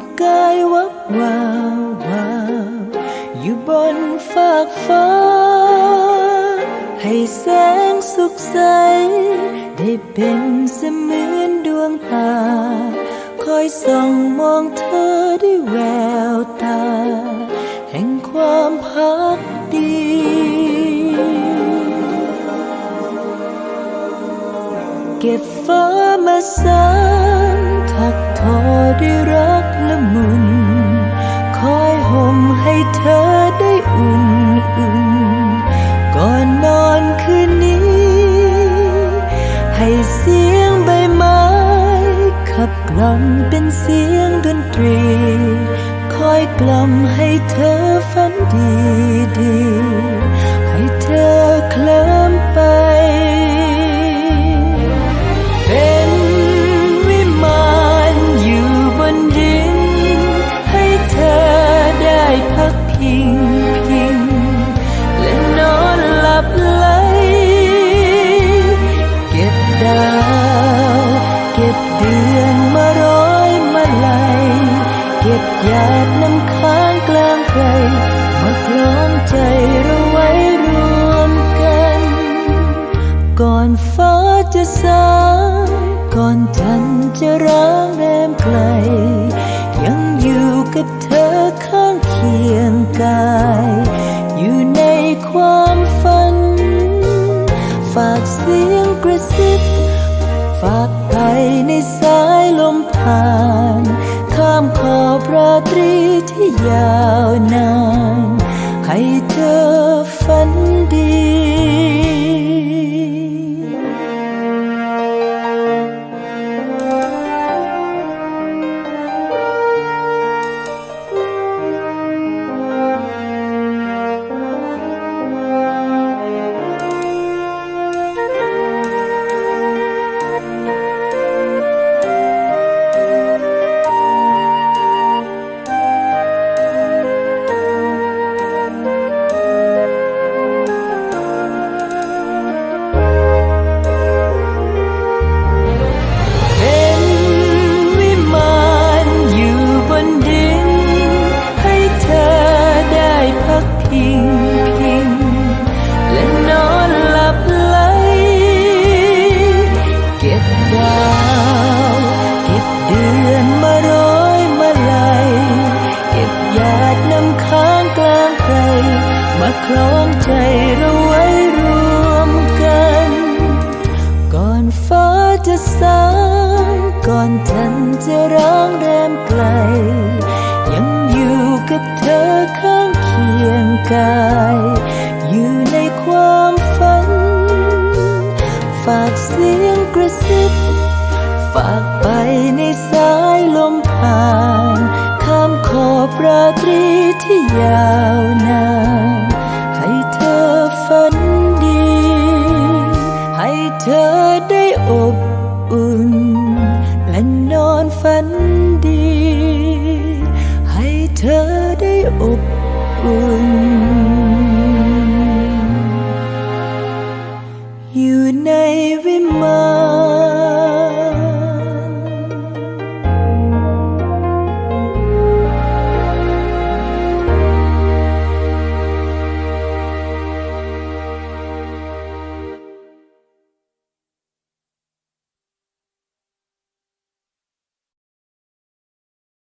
ประกายวับวาววาวอยู่บนฟากฟ้า ให้แสงสุขใส ได้เป็นเสมือนดวงตา คอยส่องมองเธอด้วยแววตา แห่งความพักดีเก็บฟ้ามาสานถักทอด้วย ให้เสียงใบไม้ขับกล่อมเป็นเสียงดนตรี คอยกล่อมให้เธอฝันดีดี ให้เธอเคลิ้ กลางไพรมาคล้องใจเราไว้รวมกัน ก่อนฟ้าจะสางก่อนจันทร์จะร้างแรมไกล ยังอยู่กับเธอข้างเคียงกาย อยู่ในความฝัน ฝากเสียงกระซิบฝากไปในสายลมผ่าน ข้ามขอบราตรีที่ ยาวนาน ใครเจอฝันดี คล้องใจเราไว้รวมกัน ก่อนฟ้าจะสางก่อนจันจะร้างแรมไกล ยังอยู่กับเธอข้างเคียงกาย อยู่ในความฝัน ฝากเสียงกระซิบฝาก ฝันดี ให้เธอได้อบอุ่นอยู่ในวิมาน